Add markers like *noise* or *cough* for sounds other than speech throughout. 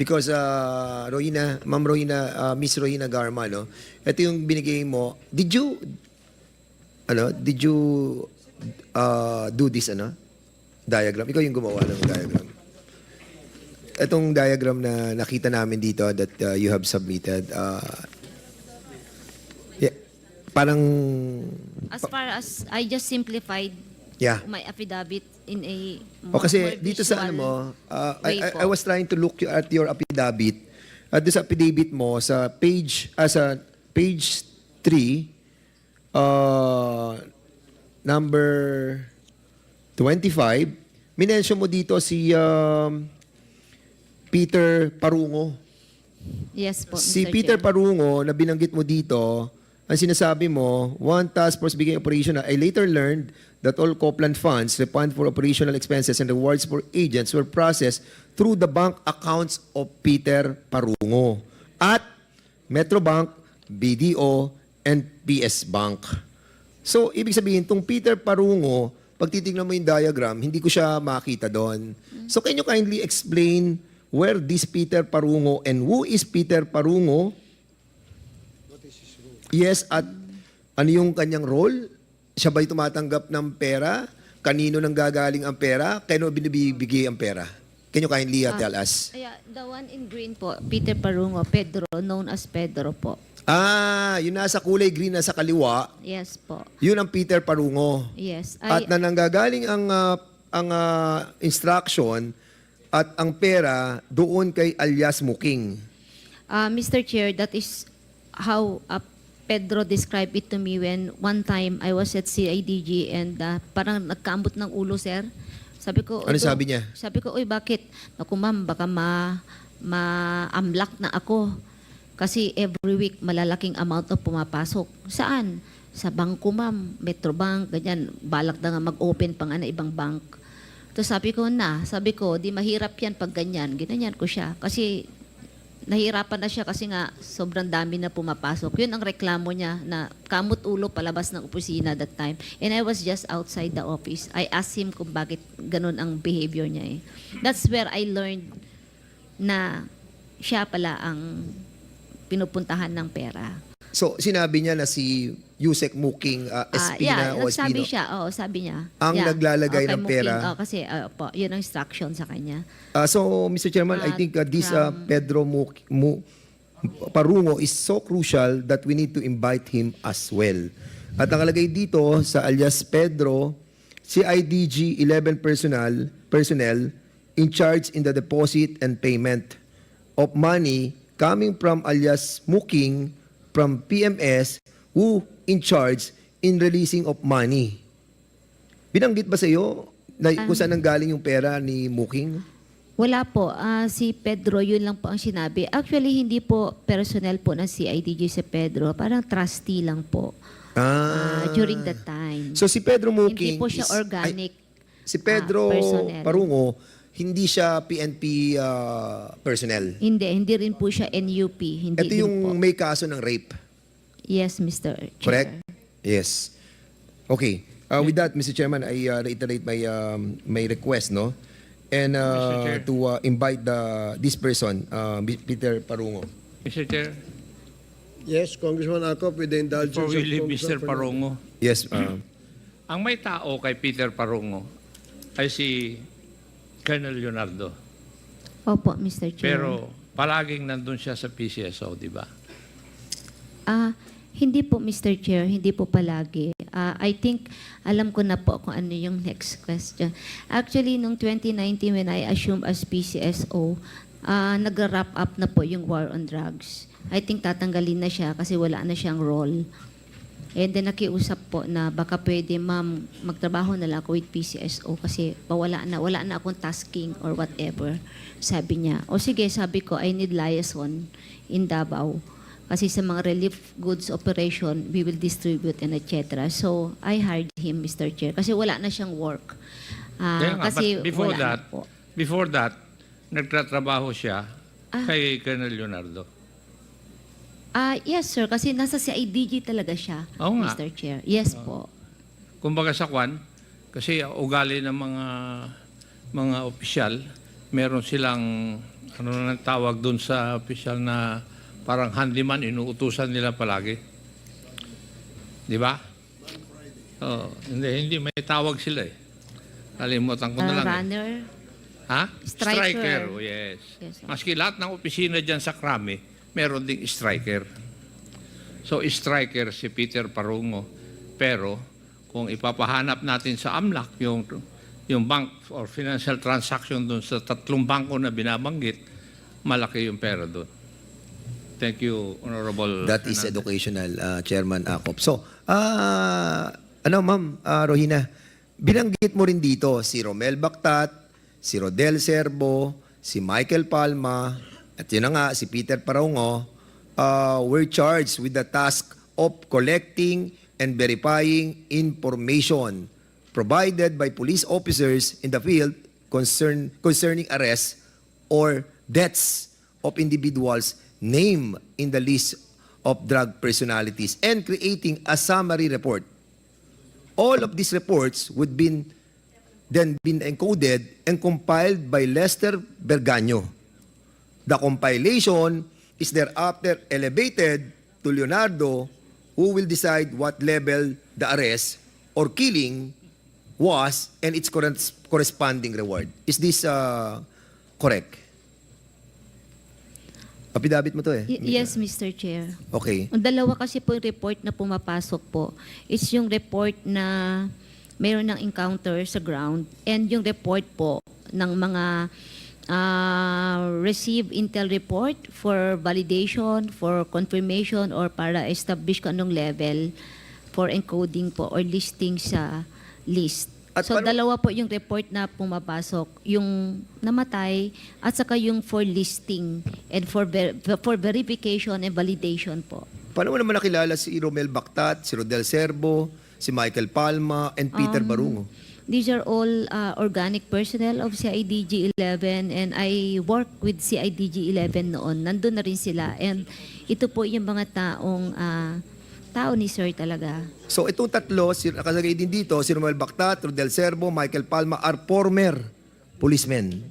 Because uh, Rohina, Ma'am Rohina, uh, Miss Rohina Garma, no? Ito yung binigay mo. Did you ano, did you uh, do this ano? Diagram. Ikaw yung gumawa ng diagram. Itong diagram na nakita namin dito that uh, you have submitted, uh, yeah, parang, As far as I just simplified yeah. my affidavit in a O more, kasi more dito sa ano visual mo, uh, I, I, po. I was trying to look at your affidavit. At sa affidavit mo, sa page, ah, sa page 3, uh, number 25, minensyon mo dito si um, Peter Parungo. Yes po, Si Mr. Peter Chair. Parungo, na binanggit mo dito, ang sinasabi mo, one task force beginning operation. I later learned that all Copland funds, the fund for operational expenses and rewards for agents were processed through the bank accounts of Peter Parungo at Metrobank, BDO, and PS Bank. So, ibig sabihin, itong Peter Parungo, pag titignan mo yung diagram, hindi ko siya makita doon. So, can you kindly explain where this Peter Parungo and who is Peter Parungo? Yes, at ano yung kanyang role? Siya ba'y tumatanggap ng pera? Kanino nang gagaling ang pera? Kano binibigay ang pera? Can you kindly uh, tell us? Yeah, the one in green po, Peter Parungo, Pedro, known as Pedro po. Ah, yun nasa kulay green na sa kaliwa, Yes po. yun ang Peter Parungo. Yes. At I, na nanggagaling ang ah, ang ah, instruction at ang pera doon kay alias Muking. uh, Mr. Chair, that is how uh, Pedro described it to me when one time I was at CIDG and uh, parang nagkaambot ng ulo, sir. Sabi ko, Ano "Uy, sabi niya? Sabi ko, uy, bakit? Naku, ma'am, baka ma, ma-amlak na ako. Kasi every week, malalaking amount na pumapasok. Saan? Sa bangko, ma'am. Metrobank, ganyan. Balak na nga mag-open pa nga na ibang bank. Tapos sabi ko na, sabi ko, di mahirap yan pag ganyan. Ginanyan ko siya. Kasi nahirapan na siya kasi nga sobrang dami na pumapasok. Yun ang reklamo niya na kamot ulo palabas ng opisina that time. And I was just outside the office. I asked him kung bakit ganun ang behavior niya eh. That's where I learned na siya pala ang pinupuntahan ng pera. So, sinabi niya na si Yusek Muking uh, Ah, SP yeah, o SP nagsabi no? siya, oo, sabi niya. Ang Yeah. naglalagay Okay, ng pera. Muking, oh, kasi, ah, po, yun ang instruction sa kanya. Uh, so, Mr. Chairman, I At think uh, this uh, Pedro Mu, Mu, Parungo is so crucial that we need to invite him as well. At nakalagay dito sa alias Pedro, CIDG 11 personnel, personnel in charge in the deposit and payment of money coming from alias Muking from PMS who in charge in releasing of money. Binanggit ba sa iyo na kung saan ang galing yung pera ni Muking? Wala po. Ah, si Pedro, yun lang po ang sinabi. Actually, hindi po personnel po ng CIDG si Pedro. Parang trustee lang po ah, during that time. So si Pedro Muking hindi po siya is- organic. ay, si Pedro ah, personnel. Parungo hindi siya PNP uh, personnel. hindi, hindi rin po siya NUP. Hindi Ito yung po. may kaso ng rape, Yes, Mr. Chair. correct? Yes. Okay. Uh, with that, Mr. Chairman, I uh, reiterate my um, my request, no? And Mr. uh, to uh, invite the this person, uh, Peter Parungo. Mr. Chair, Yes, Congressman Akop, with the indulgence before we of leave Congressman Mr. Fernandez. Parongo, Yes. Uh, *clears throat* ang may tao kay Peter Parongo ay si Colonel Leonardo. Opo, Mr. Chair. Pero palaging nandun siya sa PCSO, di ba? Ah, hindi po Mr. Chair, hindi po palagi. Ah, I think alam ko na po kung ano yung next question. Actually, nung 2019 when I assumed as PCSO, ah nag-wrap up na po yung war on drugs. I think tatanggalin na siya kasi wala na siyang role. And then nakiusap po na baka pwede ma'am magtrabaho na lang ako with PCSO kasi pawala na, wala na akong tasking or whatever. Sabi niya. O sige, sabi ko, I need liaison in Davao. Kasi sa mga relief goods operation, we will distribute and etc. So, I hired him, Mr. Chair. Kasi wala na siyang work. Ah, Kaya nga, kasi but before wala na that, po. before that, nagtatrabaho siya Ah. kay Colonel Leonardo. Ah, yes, sir. Kasi nasa CIDG talaga siya, Oo nga. Mr. Chair. Yes po. Kumbaga sa kwan, kasi ugali ng mga mga opisyal, meron silang ano na tawag doon sa official na parang handyman, inuutusan nila palagi. Di ba? Oh, hindi, hindi. May tawag sila eh. Kalimutan ko na Ah, lang. eh. runner. Ha? Striker. oh, yes. Yes, sir. Maski lahat ng opisina dyan sa Krami, meron ding striker. So, striker si Peter Parungo. Pero, kung ipapahanap natin sa AMLAC yung, yung bank or financial transaction doon sa tatlong bangko na binabanggit, malaki yung pera doon. Thank you, Honorable. That is Fernandez. educational, uh, Chairman Acop. So, ah, ano ma'am, ah, Rohina, binanggit mo rin dito si Romel Bactat, si Rodel Serbo, si Michael Palma, at yun na nga, si Peter Paraungo, uh, were charged with the task of collecting and verifying information provided by police officers in the field concern, concerning arrests or deaths of individuals named in the list of drug personalities and creating a summary report. All of these reports would been then been encoded and compiled by Lester Berganyo. The compilation is thereafter elevated to Leonardo who will decide what level the arrest or killing was and its corres- corresponding reward. Is this uh, correct? Apidabit mo to eh. Y- yes, Mr. Chair. Okay. Ang dalawa kasi po yung report na pumapasok po is yung report na mayroon ng encounter sa ground and yung report po ng mga ah, receive intel report for validation, for confirmation, or para establish kung anong level for encoding po or listing sa list. At so paano- dalawa po yung report na pumapasok, yung namatay at saka yung for listing and for ver- for verification and validation po. Paano mo naman nakilala si Romel Bactat, si Rodel Serbo, si Michael Palma, and Peter Um, Barungo? These are all uh, organic personnel of CIDG 11 and I work with CIDG 11 noon. Nandun na rin sila and ito po yung mga taong ah, tao ni Sir talaga. So itong tatlo, si, nakasagay din dito, si Romel Bactat, Rodel Serbo, Michael Palma are former policemen.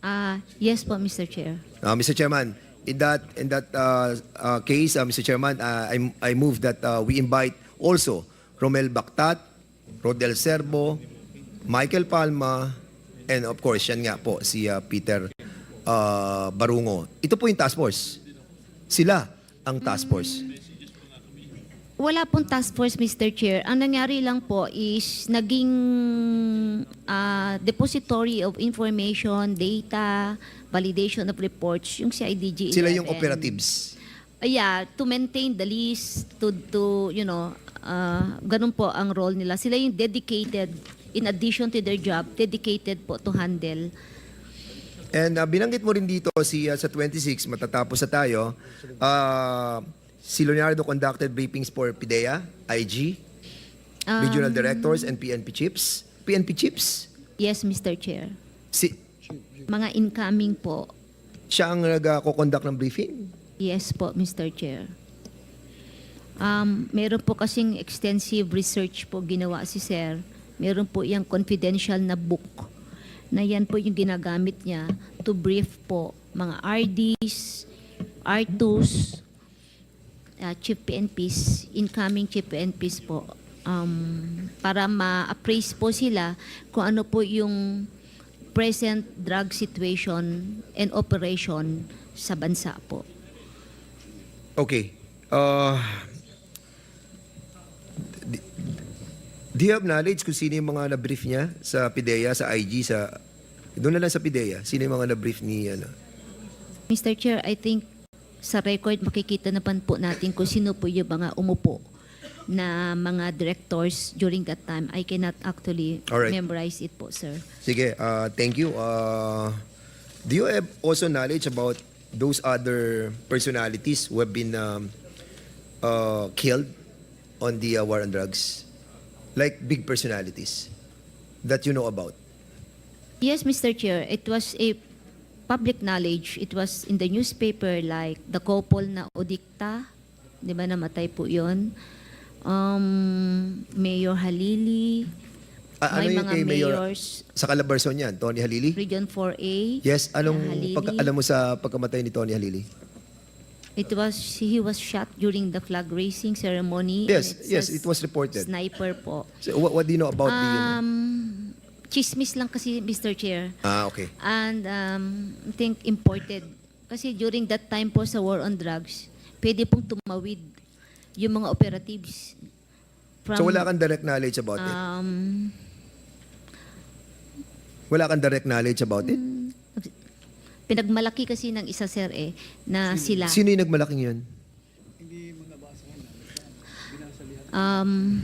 Ah, yes po, Mr. Chair. Uh, Mr. Chairman, in that in that uh, uh, case, uh, Mr. Chairman, uh, I, I move that uh, we invite also Romel Bactat, Rodel Serbo, Michael Palma, and of course, yan nga po, si uh, Peter uh, Barungo. Ito po yung task force. Sila ang task force. Wala pong task force, Mr. Chair. Ang nangyari lang po is naging ah, depository of information, data, validation of reports, yung CIDG 11. Sila yung operatives. Uh, yeah, to maintain the list, to, to you know, uh, ganun po ang role nila. Sila yung dedicated, in addition to their job, dedicated po to handle. And uh, binanggit mo rin dito si uh, sa 26 matatapos na tayo. Uh, si Leonardo conducted briefings for PIDEA, IG, Um, regional directors and PNP chiefs. PNP chiefs? Yes, Mr. Chair. Si Mga incoming po. siya ang nag-conduct ng briefing. Yes po, Mr. Chair. Um, meron po kasing extensive research po ginawa si Sir. Meron po yung confidential na book na yan po yung ginagamit niya to brief po mga RDs, R2s, uh, Chief PNPs, incoming Chief PNPs po um, para ma-appraise po sila kung ano po yung present drug situation and operation sa bansa po. Okay. Uh, do you have knowledge kung sino yung mga na-brief niya sa PIDEA, sa IG, sa... Doon na lang sa PIDEA. Sino yung mga na-brief ni... Ano? Mr. Chair, I think sa record makikita naman po natin kung sino po yung mga umupo na mga directors during that time. I cannot actually Alright. memorize it po, sir. Sige, uh, thank you. Uh, do you have also knowledge about those other personalities who have been um, uh, killed on the uh, war on drugs? Like big personalities that you know about? Yes, Mr. Chair, it was a public knowledge. It was in the newspaper like the couple na Odikta, di ba namatay po yun? Um, Mayor Halili, Ah, ano may yung mga kay Mayor mayors, sa Calabarzon yan? Tony Halili? Region 4A. Yes, anong Halili. pagka- alam mo sa pagkamatay ni Tony Halili? It was, he was shot during the flag raising ceremony. Yes, yes, says it was reported. Sniper po. So, what, what do you know about the... Um, chismis lang kasi, Mr. Chair. Ah, okay. And um, I think imported. Kasi during that time po sa war on drugs, pwede pong tumawid yung mga operatives. From, so, wala kang direct knowledge about it? Um, Wala kang direct knowledge about it? pinagmalaki kasi ng isa sir eh, na sila. Sino yung nagmalaking yun? Um,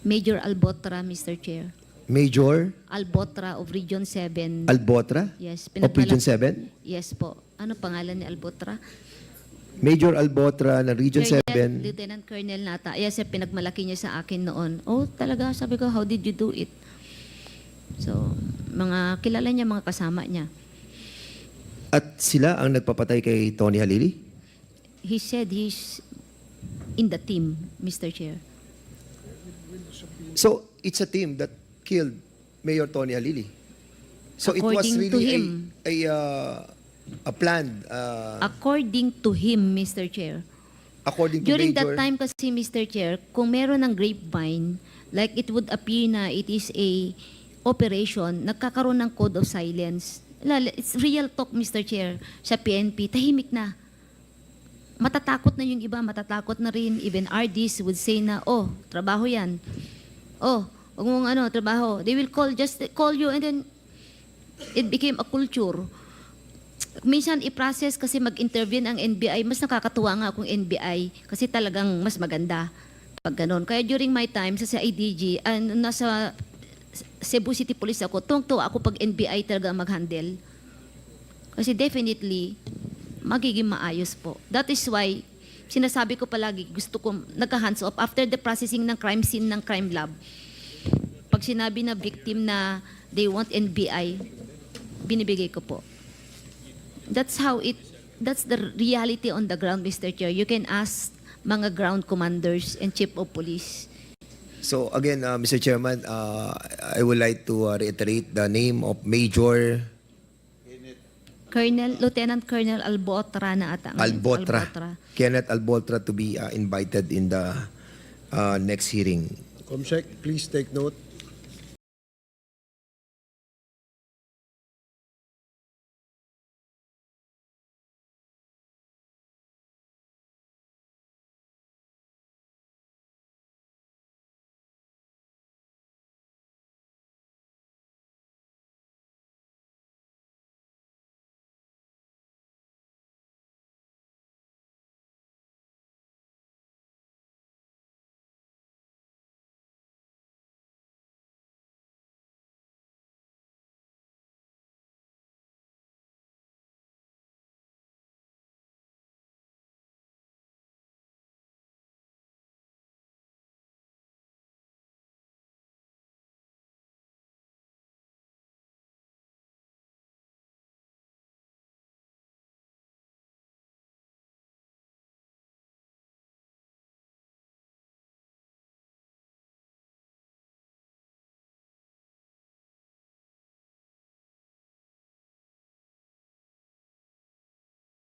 Major Albotra, Mr. Chair. Major Albotra of Region 7. Albotra? yes, Of Region pinagmalaki- 7? Yes po. Ano pangalan ni Albotra? Major Albotra ng Region Colonel, 7. Lieutenant Colonel Nata. Yes, sir, pinagmalaki niya sa akin noon. Oh, talaga, sabi ko, how did you do it? So, mga kilala niya, mga kasama niya. At sila ang nagpapatay kay Tony Halili? He said he's in the team, Mr. Chair. So, it's a team that killed Mayor Tony Halili. So, it was According to really him. a, a, uh, a planned, uh, According to him, Mr. Chair. according to During Major. that time kasi, Mr. Chair, kung meron ng grapevine, like it would appear na it is a operation, nagkakaroon ng code of silence. It's real talk, Mr. Chair, sa PNP, tahimik na. Matatakot na yung iba, matatakot na rin. Even RDs would say na, oh, trabaho yan. Oh, huwag mong ano, trabaho. They will call, just call you and then it became a culture minsan i-process kasi mag-intervene ang NBI, mas nakakatuwa nga kung NBI kasi talagang mas maganda pag ganun. Kaya during my time sa CIDG, uh, nasa Cebu City Police ako, tuwang-tuwa ako pag NBI talaga mag-handle. Kasi definitely, magiging maayos po. That is why, sinasabi ko palagi, gusto ko nagka-hands off after the processing ng crime scene ng crime lab. Pag sinabi na victim na they want NBI, binibigay ko po. That's how it, that's the reality on the ground, Mr. Chair. You can ask mga ground commanders and chief of police. So, again, uh, Mr. Chairman, uh, I would like to uh, reiterate the name of Major Colonel, Lieutenant Colonel Albotra na ata. Albotra. Albotra. Kenneth Albotra to be uh, invited in the uh, next hearing. Comsec, please take note.